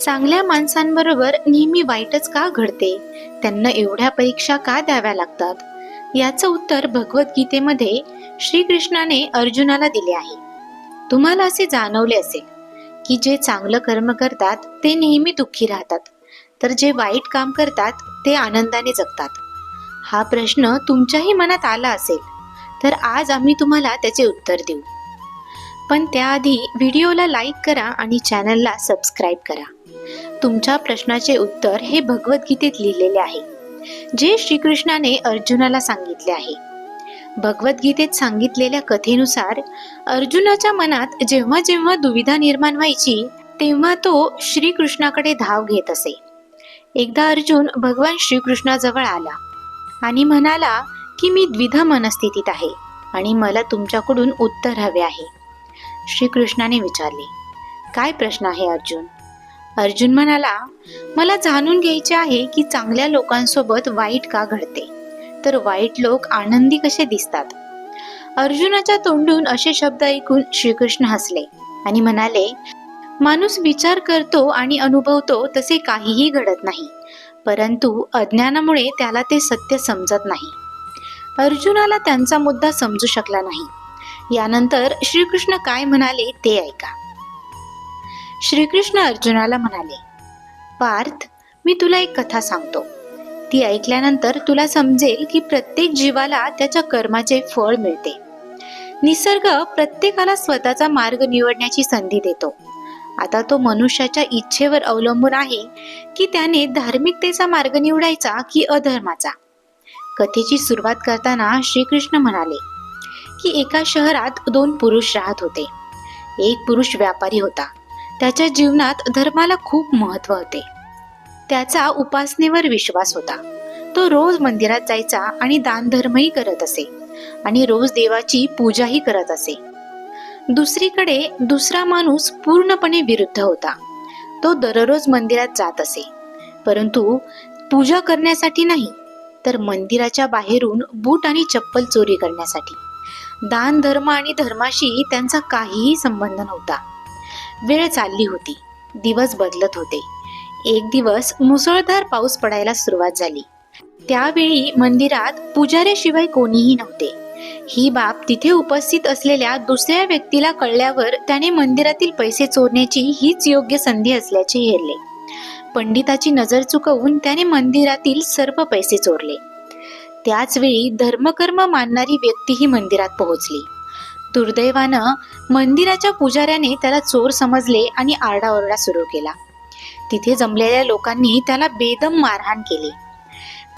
चांगल्या माणसांबरोबर नेहमी वाईटच का घडते? त्यांना एवढ्या परीक्षा का द्याव्या लागतात? याचं उत्तर भगवद्गीतेमध्ये श्रीकृष्णाने अर्जुनाला दिले आहे. तुम्हाला असे जाणवले असेल की जे चांगलं कर्म करतात ते नेहमी दुःखी राहतात. तर जे वाईट काम करतात ते आनंदाने जगतात. हा प्रश्न तुमच्याही मनात आला असेल तर आज आम्ही तुम्हाला त्याचे उत्तर देऊ. पण त्याआधी व्हिडिओला लाईक करा आणि चॅनलला सबस्क्राईब करा. तुमच्या प्रश्नाचे उत्तर हे भगवद्गीतेत लिहिलेले आहे. जे श्रीकृष्णाने अर्जुनाला सांगितले आहे. भगवद्गीतेत सांगितलेल्या कथेनुसार अर्जुनाच्या मनात जेव्हा जेव्हा दुविधा निर्माण व्हायची तेव्हा तो श्रीकृष्णाकडे धाव घेत असे. एकदा अर्जुन भगवान श्रीकृष्णाजवळ आला आणि म्हणाला की मी द्विधा मनस्थितीत आहे आणि मला तुमच्याकडून उत्तर हवे आहे. श्रीकृष्णाने विचारले काय प्रश्न आहे अर्जुन? अर्जुन म्हणाला मला जाणून घ्यायचे आहे की चांगल्या लोकांसोबत वाईट का घडते? तर वाईट लोक आनंदी कसे दिसतात? अर्जुनाच्या तोंडून असे शब्द ऐकून श्रीकृष्ण हसले आणि म्हणाले माणूस विचार करतो आणि अनुभवतो तसे काहीही घडत नाही परंतु अज्ञानामुळे त्याला ते सत्य समजत नाही. अर्जुनाला त्यांचा मुद्दा समजू शकला नाही. यानंतर श्रीकृष्ण काय म्हणाले ते ऐका. श्रीकृष्ण अर्जुनाला म्हणाले पार्थ मी तुला एक कथा सांगतो. ती ऐकल्यानंतर तुला समजेल की प्रत्येक जीवाला त्याच्या कर्माचे फळ मिळते. निसर्ग प्रत्येकाला स्वतःचा मार्ग निवडण्याची संधी देतो. आता तो मनुष्याच्या इच्छेवर अवलंबून आहे की त्याने धार्मिकतेचा मार्ग निवडायचा की अधर्माचा. कथेची सुरुवात करताना श्रीकृष्ण म्हणाले की एका शहरात दोन पुरुष राहत होते. एक पुरुष व्यापारी होता. त्याच्या जीवनात धर्माला खूप महत्त्व होते. त्याचा उपासनेवर विश्वास होता. तो रोज मंदिरात जायचा आणि दानधर्मही करत असे. आणि रोज देवाची पूजाही करत असे. दुसरीकडे दुसरा माणूस पूर्णपणे विरुद्ध होता. तो दररोज मंदिरात जात असे. परंतु पूजा करण्यासाठी नाही तर मंदिराच्या बाहेरून बूट आणि चप्पल चोरी करण्यासाठी. दान धर्म आणि धर्माशी त्यांचा काहीही संबंध नव्हता. वेळ चालली होती. दिवस बदलत होते. एक दिवस मुसळधार पाऊस पडायला सुरुवात झाली. त्यावेळी मंदिरात पुजाऱ्याशिवाय कोणीही नव्हते. ही बाब तिथे उपस्थित असलेल्या दुसऱ्या व्यक्तीला कळल्यावर त्याने मंदिरातील पैसे चोरण्याची हीच योग्य संधी असल्याचे हेरले. पंडिताची नजर चुकवून त्याने मंदिरातील सर्व पैसे चोरले. त्याच वेळी धर्मकर्म मानणारी व्यक्तीही मंदिरात पोहोचली. दुर्दैवानं मंदिराच्या पुजाऱ्याने त्याला चोर समजले आणि आरडाओरडा सुरू केला. तिथे जमलेल्या लोकांनी त्याला बेदम मारहाण केली.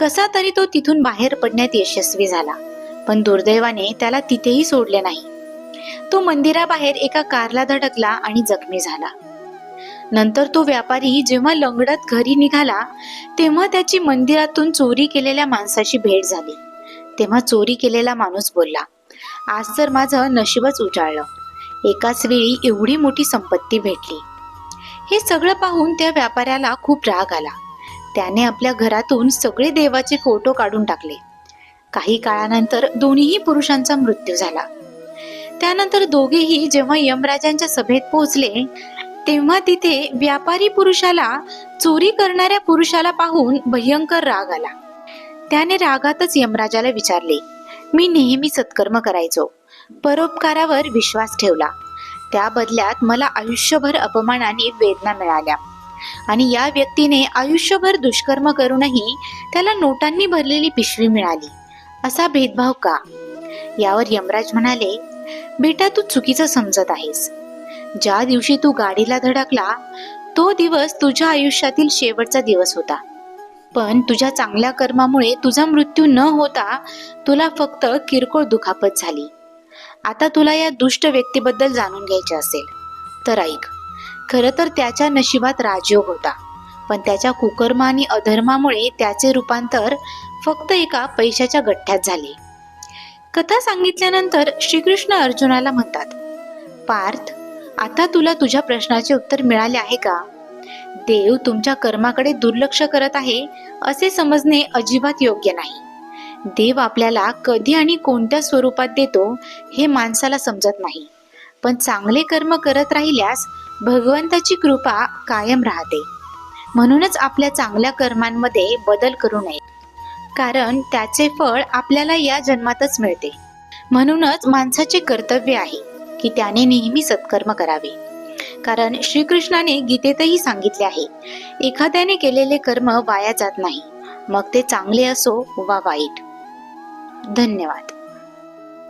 कसा तरी तो तिथून बाहेर पडण्यात यशस्वी झाला पण दुर्दैवाने त्याला तिथेही सोडले नाही. तो मंदिराबाहेर एका कारला धडकला आणि जखमी झाला. नंतर तो व्यापारी जेव्हा लंगडत घरी निघाला तेव्हा त्याची मंदिरातून चोरी केलेल्या माणसाची भेट झाली. तेव्हा चोरी केलेला माणूस बोलला आज तर माझं नशीबच उजाळलं. एकाच वेळी एवढी मोठी संपत्ती भेटली. हे सगळं पाहून त्या व्यापाऱ्याला खूप राग आला. त्याने आपल्या घरातून सगळे देवाचे फोटो काढून टाकले. काही काळानंतर दोन्हीही पुरुषांचा मृत्यू झाला. त्यानंतर दोघेही जेव्हा यमराजांच्या सभेत पोहोचले तेव्हा तिथे व्यापारी पुरुषाला चोरी करणाऱ्या पुरुषाला पाहून भयंकर राग आला. त्याने रागातच यमराजाला विचारले मी नेहमी सत्कर्म करायचो. परोपकारावर विश्वास ठेवला. त्या बदल्यात मला आयुष्यभर अपमान आणि वेदना मिळाल्या. आणि या व्यक्तीने आयुष्यभर दुष्कर्म करूनही त्याला नोटांनी भरलेली पिशवी मिळाली. असा भेदभाव का? यावर यमराज म्हणाले बेटा तू चुकीचं समजत आहेस. ज्या दिवशी तू गाडीला धडकला तो दिवस तुझ्या आयुष्यातील शेवटचा दिवस होता. पण तुझ्या चांगल्या कर्मामुळे तुझा मृत्यू न होता तुला फक्त किरकोळ दुखापत झाली. आता तुला या दुष्ट व्यक्तीबद्दल जाणून घ्यायचे असेल. तर ऐक खरं तर त्याच्या नशिबात राजयोग होता पण त्याच्या कुकर्म आणि अधर्मामुळे त्याचे रूपांतर फक्त एका पैशाच्या गठ्ठ्यात झाले. कथा सांगितल्यानंतर श्रीकृष्ण अर्जुनाला म्हणतात पार्थ आता तुला तुझ्या प्रश्नाचे उत्तर मिळाले आहे का? देव तुमच्या कर्माकडे दुर्लक्ष करत आहे असे समजणे अजिबात योग्य नाही. देव आपल्याला कधी आणि कोणत्या स्वरूपात देतो हे माणसाला समजत नाही. पण चांगले कर्म करत राहिल्यास भगवंताची कृपा कायम राहते. म्हणूनच आपल्या चांगल्या कर्मांमध्ये बदल करू नये. कारण त्याचे फळ आपल्याला या जन्मातच मिळते. म्हणूनच माणसाचे कर्तव्य आहे. की त्याने नेहमी सत्कर्म करावे. कारण श्रीकृष्णाने गीतेतही सांगितले आहे एखाद्याने केलेले कर्म वाया जात नाही मग ते चांगले असो वा वाईट. धन्यवाद.